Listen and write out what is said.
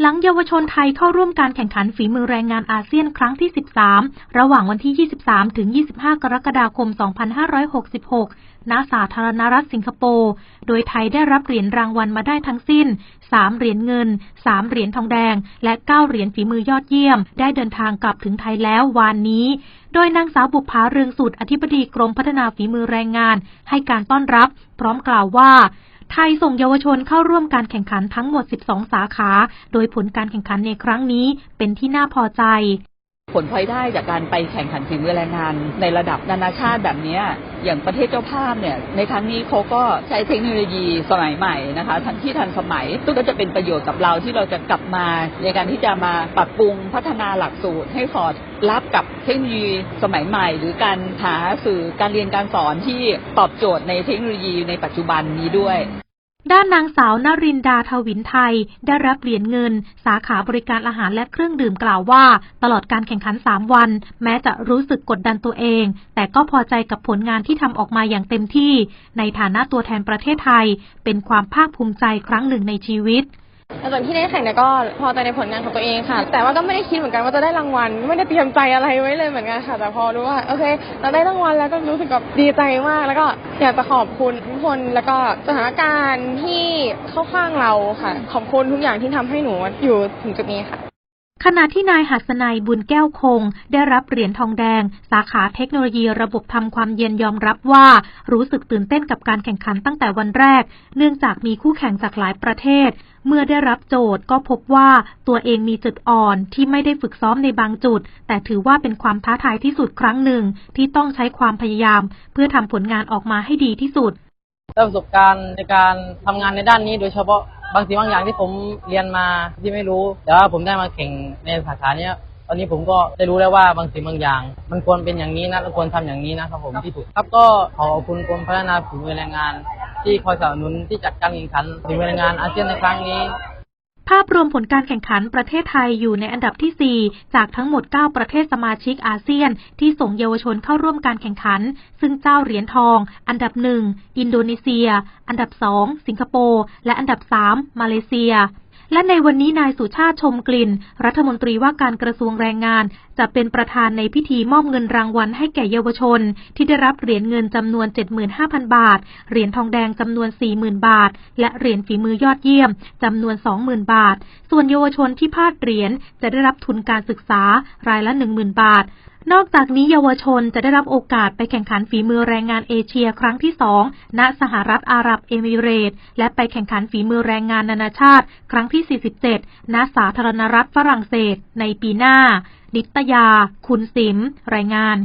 หลังเยาวชนไทยเข้าร่วมการแข่งขันฝีมือแรงงานอาเซียนครั้งที่ 13 ระหว่างวันที่ 23 ถึง 25 กรกฎาคม 2566 ณ สาธารณรัฐสิงคโปร์ โดยไทยได้รับเหรียญรางวัลมาได้ทั้งสิ้น 3 เหรียญเงิน 3 เหรียญทองแดง และ 9 เหรียญฝีมือยอดเยี่ยม ได้เดินทางกลับถึงไทยแล้ววานนี้ โดยนางสาวบุภาเรืองสุดอธิบดีกรมพัฒนาฝีมือแรงงาน ให้การต้อนรับ พร้อมกล่าวว่า ไทยส่งเยาวชนเข้าร่วมการแข่งขันทั้งหมด 12 สาขา โดยผลการแข่งขันในครั้งนี้เป็นที่น่าพอใจ ผลพลอยได้จากการไปแข่งขันฝีมือแรงงาน ในระดับนานาชาติแบบนี้อย่างประเทศเจ้าภาพเนี่ยในครั้งนี้เขาก็ใช้เทคโนโลยีสมัยใหม่นะคะทันที่ทันสมัยซึ่งก็จะเป็นประโยชน์กับเราที่เราจะกลับมา ในการที่จะมาปรับปรุงพัฒนาหลักสูตรให้สอดรับกับเทคโนโลยีสมัยใหม่ หรือการหาสื่อการเรียนการสอนที่ตอบโจทย์ในเทคโนโลยีในปัจจุบันนี้ด้วย ด้านนางสาวนรินดาทวินไทย ได้รับเหรียญเงิน สาขาบริการอาหารและเครื่องดื่มกล่าวว่า ตลอดการแข่งขัน 3 วัน แม้จะรู้สึกกดดันตัวเอง แต่ก็พอใจกับผลงานที่ทำออกมาอย่างเต็มที่ ในฐานะตัวแทนประเทศไทย เป็นความภาคภูมิใจครั้งหนึ่งในชีวิต หลังจากที่ได้แข่งเนี่ยก็พอใจในผลงานของตัวเองค่ะ แต่ว่าก็ไม่ได้คิดเหมือนกันว่าจะได้รางวัล ไม่ได้เตรียมใจอะไรไว้เลยเหมือนกันค่ะ แต่พอรู้ว่าโอเค เราได้รางวัลแล้วก็รู้สึกแบบดีใจมาก แล้วก็อยากจะขอบคุณทุกคนแล้วก็สถานการณ์ที่เข้าข้างเราค่ะ ขอบคุณทุกอย่างที่ทำให้หนูอยู่ถึงจุดนี้ค่ะ ขณะที่นายหัสนัยบุญแก้วคง ได้รับเหรียญทองแดง สาขาเทคโนโลยีระบบทำความเย็นยอมรับว่า รู้สึกตื่นเต้นกับการแข่งขันตั้งแต่วันแรก เนื่องจากมีคู่แข่งจากหลายประเทศ เมื่อได้รับโจทย์ก็พบว่าตัวเองมีจุดอ่อนที่ไม่ได้ฝึกซ้อมในบางจุด แต่ถือว่าเป็นความท้าทายที่สุดครั้งหนึ่ง ที่ต้องใช้ความพยายาม เพื่อทำผลงานออกมาให้ดีที่สุดได้ประสบการณ์ในการทำงานในด้านนี้โดยเฉพาะ บางสิ่งบางอย่างที่ผมเรียนมาที่ไม่รู้ แต่ว่าผมได้มาแข่งในสาขาเนี้ยตอนนี้ผมก็ได้รู้แล้วว่าบางสิ่งบางอย่าง มันควรเป็นอย่างนี้นะและควรทำอย่างนี้นะครับผมที่ถูกครับก็ขอขอบคุณกรมพัฒนาฝีมือแรงงาน ที่คอยสนับสนุนที่จัดการแข่งขันฝีมือแรงงานอาเซียนในครั้งนี้ ภาพรวมผลการแข่งขันประเทศไทยอยู่ในอันดับที่ 4 จากทั้งหมด 9 ประเทศสมาชิกอาเซียน ที่ส่งเยาวชนเข้าร่วมการแข่งขัน ซึ่งเจ้าเหรียญทอง อันดับ 1 อินโดนีเซีย อันดับ 2 สิงคโปร์ และอันดับ 3 มาเลเซีย และในวันนี้นายสุชาติชมกลิ่น รัฐมนตรีว่าการกระทรวงแรงงาน จะเป็นประธานในพิธีมอบเงินรางวัลให้แก่เยาวชน ที่ได้รับเหรียญเงินจำนวน 75,000 บาท เหรียญทองแดงจำนวน 40,000 บาท และเหรียญฝีมือยอดเยี่ยมจำนวน 20,000 บาท ส่วนเยาวชนที่พลาดเหรียญจะได้รับทุนการศึกษารายละ 10,000 บาท นอกจากนี้เยาวชนจะได้รับโอกาสไปแข่งขันฝีมือแรงงานเอเชียครั้งที่สองณสหรัฐอาหรับเอมิเรตส์และไปแข่งขันฝีมือแรงงานนานาชาติ ครั้งที่ 47 ณ สาธารณรัฐฝรั่งเศส ในปีหน้า นิตยา คุณสิม รายงาน